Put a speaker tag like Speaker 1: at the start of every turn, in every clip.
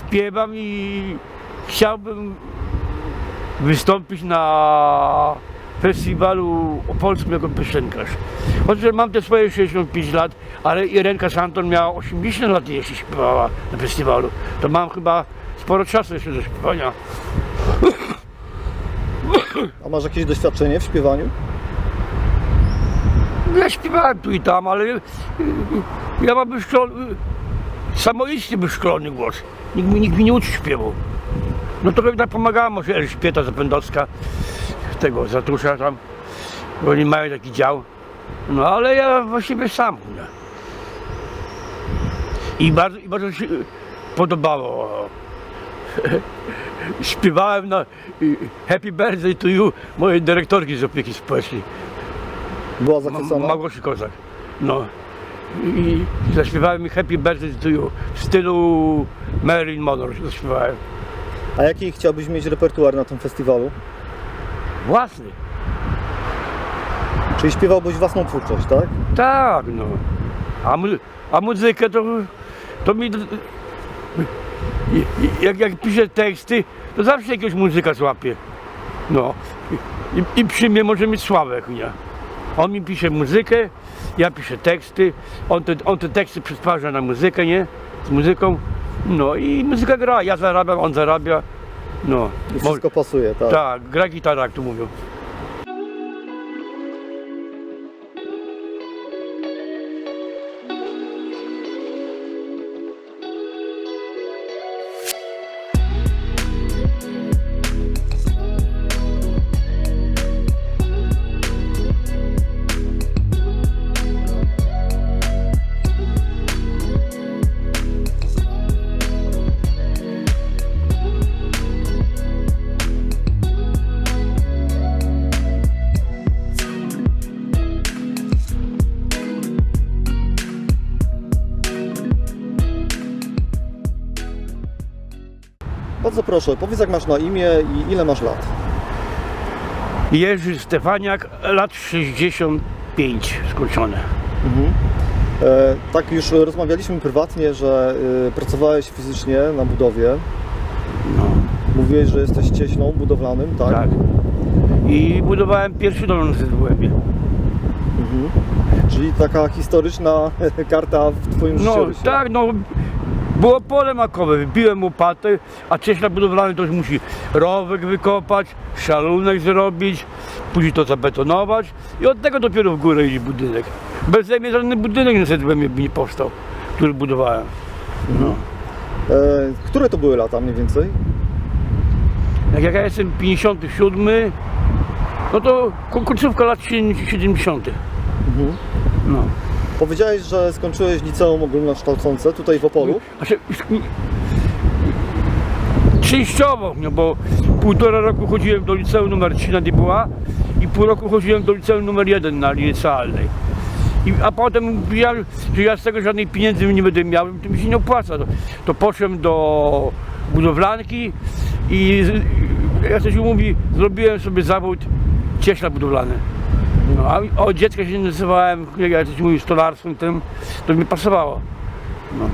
Speaker 1: śpiewam i chciałbym wystąpić na festiwalu opolskim jako piosenkarz. Chociaż mam te swoje 65 lat, ale Irenka Santon miała 80 lat, jeśli śpiewała na festiwalu. To mam chyba sporo czasu jeszcze do śpiewania.
Speaker 2: A masz jakieś doświadczenie w śpiewaniu?
Speaker 1: Ja śpiewałem tu i tam, ale ja mam wyszkolony, samoistnie wyszkolony głos. Nikt mi, nikt mi nie uczy śpiewu. No mi tak pomagała może Elżbieta Zapędowska, tego Zatusza tam, bo oni mają taki dział. No ale ja właściwie sam. Nie? I bardzo, I bardzo się podobało. Śpiewałem na y, Happy Birthday to You mojej dyrektorki z opieki społecznej.
Speaker 2: Była
Speaker 1: Ma-
Speaker 2: zachwycona?
Speaker 1: Małgosi Kozak. No. I zaśpiewałem mi Happy Birthday to You w stylu Marilyn Monroe zaśpiewałem.
Speaker 2: A jaki chciałbyś mieć repertuar na tym festiwalu?
Speaker 1: Własny.
Speaker 2: Czyli śpiewałbyś własną twórczość, tak?
Speaker 1: Tak, no. A, mu, a muzykę to, to mi... Jak, jak piszę teksty, to zawsze jakiegoś muzyka złapie. No. I, i przy mnie może mieć Sławek, nie? On mi pisze muzykę, ja piszę teksty, on te, on te teksty przetwarza na muzykę, nie? Z muzyką. No i muzyka gra, ja zarabiam, on zarabia. No.
Speaker 2: I wszystko pasuje, tak?
Speaker 1: Tak, gra gitara, jak tu mówią.
Speaker 2: Bardzo proszę, powiedz jak masz na imię i ile masz lat?
Speaker 1: Jerzy Stefaniak, lat 65 skończone.
Speaker 2: E, tak już rozmawialiśmy prywatnie, że y, pracowałeś fizycznie na budowie.
Speaker 1: No,
Speaker 2: Mówiłeś, że jesteś cieśną budowlanym, tak?
Speaker 1: tak. I budowałem pierwszy dom na ZWM-ie.
Speaker 2: Mhm. Czyli taka historyczna karta w twoim
Speaker 1: No
Speaker 2: życiorysie.
Speaker 1: tak, no było pole makowe, wybiłem łopatę, a cieśla budowlany to już musi rowek wykopać, szalunek zrobić, później to zabetonować i od tego dopiero w górę idzie budynek. Bez mnie żaden budynek na by nie powstał, który budowałem. No.
Speaker 2: E, które to były lata mniej więcej?
Speaker 1: Jak, jak ja jestem 57, no to ko- końcówka lat 70.
Speaker 2: Mhm.
Speaker 1: No.
Speaker 2: Powiedziałeś, że skończyłeś liceum ogólnokształcące tutaj w Opolu.
Speaker 1: Znaczy, częściowo, no bo półtora roku chodziłem do liceum numer 3 na Dybuła i pół roku chodziłem do liceum numer 1 na licealnej. I, a potem mówiłem, że ja z tego żadnej pieniędzy nie będę miał, to mi się nie opłaca. To, to poszedłem do budowlanki i z- jak to się mówi, zrobiłem sobie zawód cieśla budowlany. No, a od dziecka się nazywałem, jak to się mówi, stolarstwem tym, to mi pasowało. No,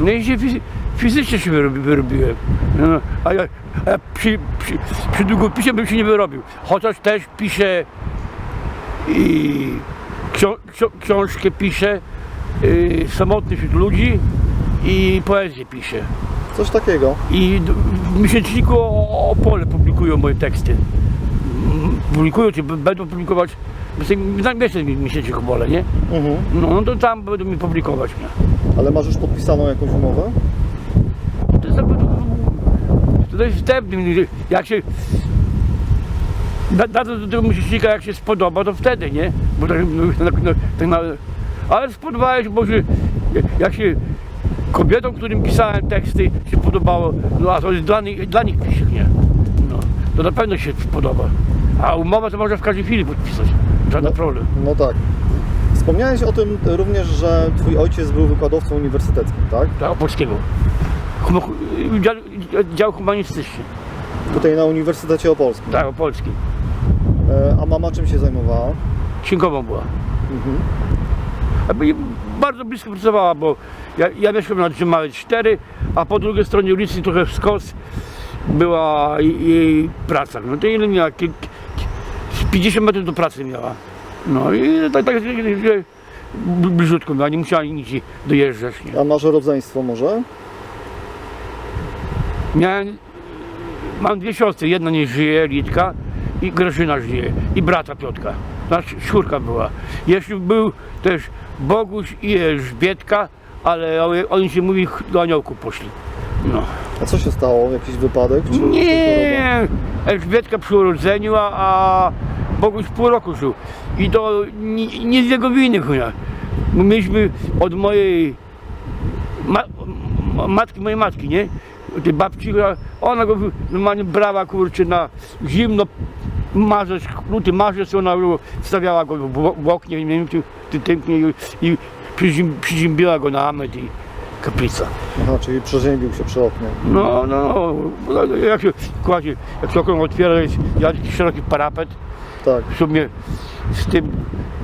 Speaker 1: no i się fizy- fizycznie się wyrobi, wyrobiłem. No, a ja, a ja przy, przy, przy długopisie bym się nie wyrobił. Chociaż też piszę i ksio, książkę piszę, y, samotny wśród ludzi i poezję piszę.
Speaker 2: Coś takiego.
Speaker 1: I w miesięczniku o- Opole publikują moje teksty. Publikują, czy będą publikować, wiesz, ten miesięcznik Opole, nie?
Speaker 2: Mhm.
Speaker 1: No, no to tam będą mi publikować mnie.
Speaker 2: Ale masz już podpisaną jakąś umowę?
Speaker 1: To jest, to jest wstępny, jak się na, na to do tego jak się spodoba, to wtedy, nie? Bo tak, no, no, no, tak na, ale spodobałeś, bo się, jak się kobietom, którym pisałem teksty, się podobało, no a to jest dla nich, dla nich piszę, nie? No, to na pewno się spodoba. A umowę to można w każdej chwili podpisać, żaden
Speaker 2: No.
Speaker 1: problem.
Speaker 2: No tak. Wspomniałeś o tym również, że twój ojciec był wykładowcą uniwersyteckim, tak?
Speaker 1: Dla polskiego. Hum, dział, dział humanistyczny,
Speaker 2: Tutaj na Uniwersytecie Opolskim.
Speaker 1: tak, polski.
Speaker 2: E, a mama czym się zajmowała?
Speaker 1: Księgową była.
Speaker 2: Mhm.
Speaker 1: Jakby bardzo blisko pracowała, bo ja, ja mieszkam na Drzymałe 4, a po drugiej stronie ulicy trochę wskos była jej- praca. No to ile miała? Ki- ki- z 50 metrów do pracy miała. No i tak, tak że bliżutko miała, nie musiała nigdzie dojeżdżać. Nie.
Speaker 2: A masz rodzeństwo może?
Speaker 1: Miałem, mam dwie siostry, jedna nie żyje, Litka i Grażyna żyje i brata Piotka. Znaczy czwórka była. Jeszcze był też Boguś i Elżbietka, ale oni- się mówi do aniołków poszli. No.
Speaker 2: A co się stało? Jakiś wypadek? Czy, czy?
Speaker 1: Nie, Elżbietka przy urodzeniu, a- a Boguś pół roku żył. I to nie, nie z jego winy. Bo Mieliśmy od mojej ma, ma, matki, mojej matki, nie? Tej babci, która- ona go normalnie brała, kurczę, na zimno marzec, luty marzec, ona go stawiała go w, w oknie, nie wiem, ty, tępnie i, i przyzim, przyziębiła go na amet i kaplica.
Speaker 2: Aha, czyli przeziębił się przy oknie.
Speaker 1: No, no, no, jak się kładzie, jak się okno otwiera, jest jakiś szeroki parapet,
Speaker 2: Tak.
Speaker 1: w sumie z tym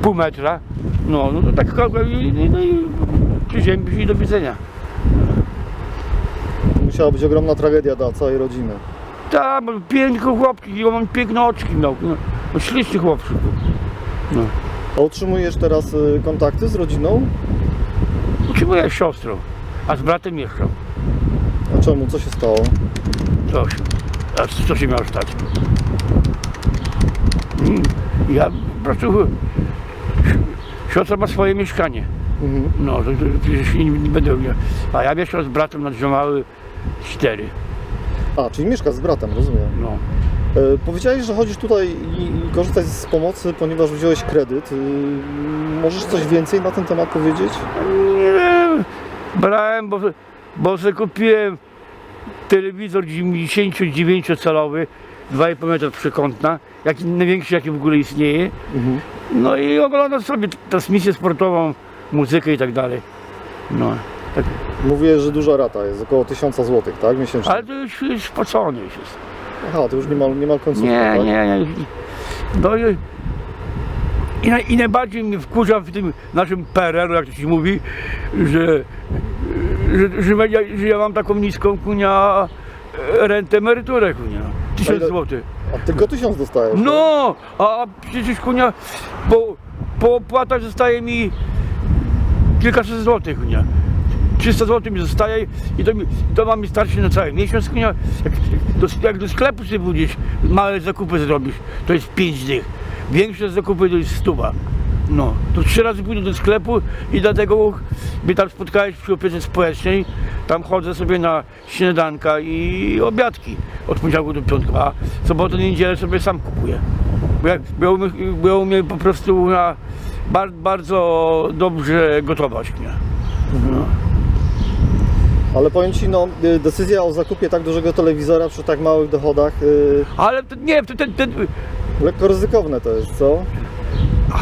Speaker 1: pół metra, no, no to tak i- i- no i przyziębił się i do widzenia.
Speaker 2: Musiała być ogromna tragedia dla całej rodziny.
Speaker 1: Tak, bo piękny chłopczyk, i on piękne oczki miał, no, no śliczny chłopczyk. No.
Speaker 2: A utrzymujesz teraz y, kontakty z rodziną?
Speaker 1: Utrzymuję siostrą, a z bratem mieszkał.
Speaker 2: A czemu? Co się stało?
Speaker 1: Co się, a co się miało stać? Mm, Ja po prostu... Siostra ma swoje mieszkanie.
Speaker 2: Mhm.
Speaker 1: No, to, to przecież nie, nie będę miał. A ja mieszkam z bratem na Drzomały 4.
Speaker 2: A, czyli mieszkasz z bratem, rozumiem.
Speaker 1: No.
Speaker 2: E, powiedziałeś, że chodzisz tutaj i, i korzystasz z pomocy, ponieważ wziąłeś kredyt. Y, możesz coś więcej na ten temat powiedzieć?
Speaker 1: Nie wiem, brałem, bo, bo sobie kupiłem telewizor 99-calowy, 2,5 metra przekątna, jaki, największy jaki w ogóle istnieje.
Speaker 2: Mhm.
Speaker 1: No i oglądam sobie transmisję sportową, muzykę i tak dalej. No, tak.
Speaker 2: Mówię, że duża rata jest, około 1000 zł, tak? Miesięcznie.
Speaker 1: Ale to już jest spłacone już jest.
Speaker 2: Aha, to już niemal, niemal końcówka,
Speaker 1: Nie,
Speaker 2: tak?
Speaker 1: nie, nie. No i, i, naj- i najbardziej mnie wkurza w tym naszym PRL-u, jak to się mówi, że, że, że, będzie- że ja mam taką niską kunia e, rentę, emeryturę kunia. Tysiąc
Speaker 2: ile-
Speaker 1: złotych.
Speaker 2: A tylko 1000 dostajesz? tak?
Speaker 1: No, a przecież kunia po, po opłatach zostaje mi kilkaset złotych kunia. 300 zł mi zostaje i to, mi, to ma mi starczy na cały miesiąc. Kunia. Jak, do, jak do sklepu sobie pójdziesz, małe zakupy zrobisz, to jest 5 dych. Większe zakupy to jest stuba. No, to trzy razy pójdę do sklepu i dlatego mnie tam spotkałeś przy opiece społecznej. Tam chodzę sobie na śniadanka i obiadki od poniedziałku do piątku, a sobotę, niedzielę sobie sam kupuję. Bo ja, bo ja, umiem, po prostu na, bar, bardzo dobrze gotować. Nie?
Speaker 2: Ale powiem Ci, no, y, decyzja o zakupie tak dużego telewizora przy tak małych dochodach, y,
Speaker 1: Ale to, nie, to, ten, ten,
Speaker 2: lekko ryzykowne to jest, co?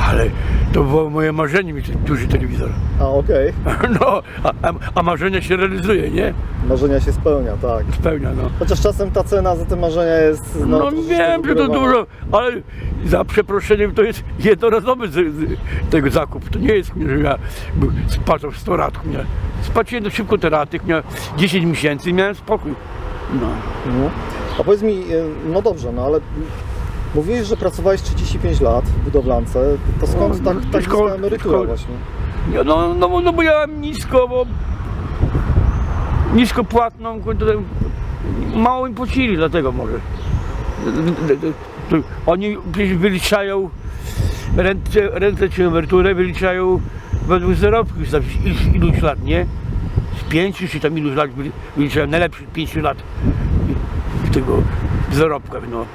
Speaker 1: Ale to było moje marzenie mieć duży telewizor.
Speaker 2: A, okej.
Speaker 1: No, a, a, a marzenie się realizuje, nie?
Speaker 2: Marzenia się spełnia, tak.
Speaker 1: Spełnia, no.
Speaker 2: Chociaż czasem ta cena za te marzenia jest, no,
Speaker 1: No,
Speaker 2: troszeczkę
Speaker 1: wiem, że to
Speaker 2: wygórowana.
Speaker 1: dużo, ale za przeproszeniem to jest jednorazowy z, z, tego zakup. To nie jest, że ja był- spłacał 100 rat, nie. Spłaciłem szybko te raty, nie. 10 miesięcy i miałem spokój. No.
Speaker 2: Mhm. A powiedz mi, y, no dobrze, no ale mówiłeś, że pracowałeś 35 lat w budowlance, to skąd
Speaker 1: No,
Speaker 2: tak, tak
Speaker 1: szkoły-
Speaker 2: niska emerytura właśnie?
Speaker 1: Nie, No, no, bo- no bo ja mam nisko, bo nisko płatną, kurde, mało im płacili, dlatego może. Oni przecież wyliczają rentę, rentę czy emeryturę, wyliczają według zarobków za iluś, iluś lat, nie? Z pięciu czy tam iluś lat wyli- wyliczają najlepszych pięciu lat tego zarobka, no.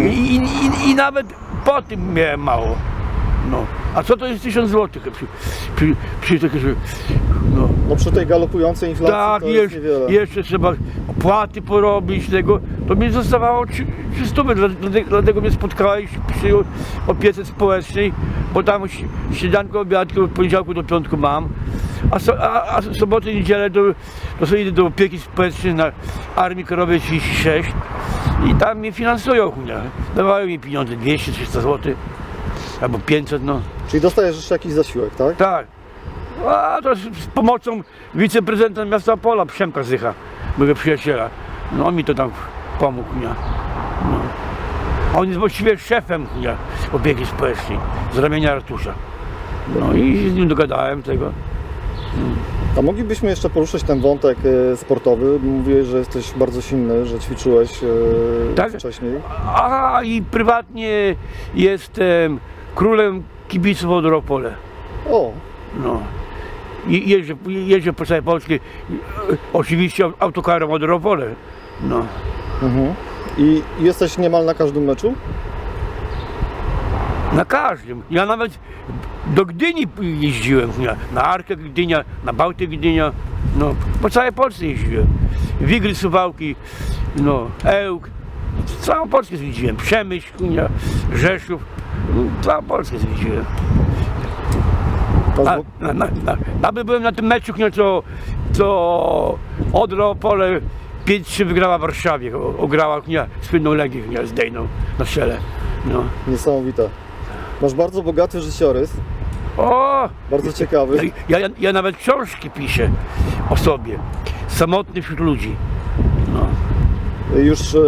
Speaker 1: I, i, i, I nawet po tym miałem mało. No. A co to jest 1000 zł przy, przy, przy takie, że no.
Speaker 2: No przy tej galopującej inflacji
Speaker 1: Tak,
Speaker 2: to jest
Speaker 1: jeszcze,
Speaker 2: niewiele.
Speaker 1: jeszcze trzeba opłaty porobić tego, to mi zostawało 300, dlatego, dlatego mnie spotkałeś przy opiece społecznej, bo tam śniadanko, obiadki od poniedziałku do piątku mam, a, so, a, a soboty i niedzielę do, to sobie idę do opieki społecznej na Armii Krajowej 36 i tam mnie finansują, chunia. dawają mi pieniądze, 200-300 zł, albo 500, no.
Speaker 2: Czyli dostajesz jeszcze jakiś zasiłek, tak?
Speaker 1: Tak. A to z, z pomocą wiceprezydenta miasta Opola, Przemka Zycha. mojego przyjaciela. No on mi to tam pomógł, nie? No. A On jest właściwie szefem nie? opieki społecznej z ramienia Artusza. No i z nim dogadałem tego.
Speaker 2: A moglibyśmy jeszcze poruszyć ten wątek e, sportowy? Mówiłeś, że jesteś bardzo silny, że ćwiczyłeś e,
Speaker 1: Tak.
Speaker 2: wcześniej.
Speaker 1: A i prywatnie jestem królem kibiców od Opole.
Speaker 2: O,
Speaker 1: No. Jeżdżę, jeżdżę po całej Polsce, oczywiście autokarem od Opole. No.
Speaker 2: mhm. I jesteś niemal na każdym meczu?
Speaker 1: Na każdym. Ja nawet do Gdyni jeździłem. Na Arkę Gdynia, na Bałtyk Gdynia. No, po całej Polsce jeździłem. Wigry Suwałki, no, Ełk. Całą Polskę zwiedziłem. Przemyśl? Rzeszów. No, Całą Polskę zwiedziłem. Na, na, na, nawet byłem na tym meczu, nie, co, co Odra Opole 5-3 wygrała w Warszawie. Ograła nie, słynną Legię nie, z Dejną na czele. No.
Speaker 2: Niesamowite. Masz bardzo bogaty życiorys,
Speaker 1: O!
Speaker 2: bardzo ciekawy.
Speaker 1: Ja, ja, ja nawet książki piszę o sobie. Samotny wśród ludzi. No.
Speaker 2: Już e,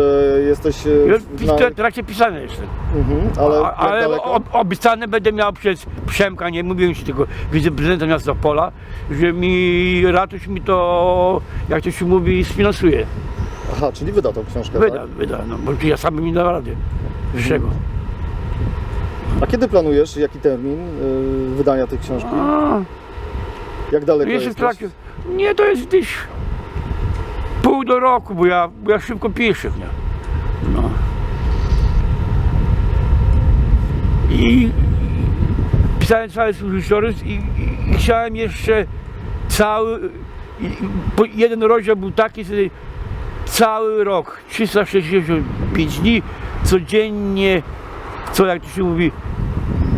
Speaker 2: jesteś e,
Speaker 1: Ja
Speaker 2: w- na,
Speaker 1: w trakcie pisania jestem.
Speaker 2: mhm, ale,
Speaker 1: A,
Speaker 2: jak
Speaker 1: ale
Speaker 2: daleko?
Speaker 1: ob, obiecane będę miał przez Przemka, nie mówiłem ci tego wiceprezydenta miasta Pola, że mi ratusz mi to, jak to się mówi, sfinansuje.
Speaker 2: Aha, czyli wyda tą książkę,
Speaker 1: Wyda,
Speaker 2: tak?
Speaker 1: wyda, no bo ja sam bym nie dał rady. Wyższego.
Speaker 2: A kiedy planujesz, jaki termin y, wydania tej książki?
Speaker 1: A,
Speaker 2: Jak daleko
Speaker 1: jeszcze w
Speaker 2: jesteś?
Speaker 1: trakcie. Nie, to jest gdzieś pół do roku, bo ja, bo ja szybko piszę. Nie? No. I pisałem cały swój życiorys i, i, i chciałem jeszcze cały, i, i- bo jeden rozdział był taki, że cały rok, 365 dni, codziennie, co jak to się mówi,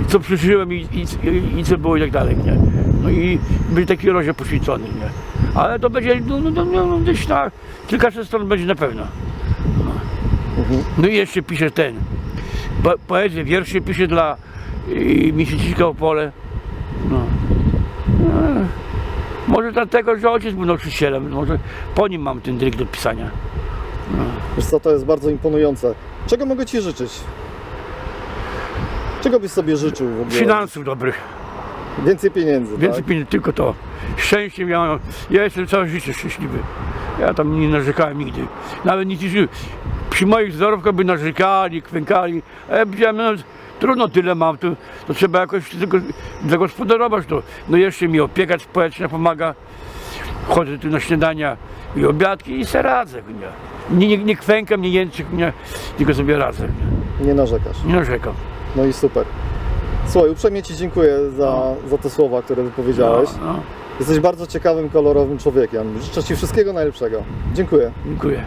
Speaker 1: co przeżyłem i, i, i, i co było i tak dalej, nie? No i był taki rozdział poświęcony, nie? Ale to będzie, no, no, no, no gdzieś na kilkaset stron będzie na pewno.
Speaker 2: Mhm.
Speaker 1: No i jeszcze piszę ten, po, poezję, wiersze piszę dla y, miesięcznika Opole. No. E, może dlatego, że ojciec był nauczycielem, może po nim mam ten dryg do pisania.
Speaker 2: Wiesz co, to jest bardzo imponujące. Czego mogę Ci życzyć? Czego byś sobie życzył w ogóle?
Speaker 1: Finansów dobrych.
Speaker 2: Więcej pieniędzy,
Speaker 1: Więcej
Speaker 2: tak?
Speaker 1: pieniędzy, tylko to. Szczęście miałem. Ja jestem całe życie szczęśliwy. Ja tam nie narzekałem nigdy. Nawet niektórzy przy moich zdrowkach by narzekali, kwękali. A ja powiedziałem, no trudno tyle mam, to, to trzeba jakoś tylko zagospodarować to. No jeszcze mi opieka społeczna pomaga. Chodzę tu na śniadania i obiadki i se radzę. Nie, nie, nie, kwękam, nie jęczę, nie, tylko sobie radzę.
Speaker 2: Nie narzekasz.
Speaker 1: nie narzekam.
Speaker 2: No i super. Słuchaj, uprzejmie Ci dziękuję za, za te słowa, które wypowiedziałeś.
Speaker 1: No, no,
Speaker 2: Jesteś bardzo ciekawym, kolorowym człowiekiem. Życzę Ci wszystkiego najlepszego. Dziękuję.
Speaker 1: dziękuję.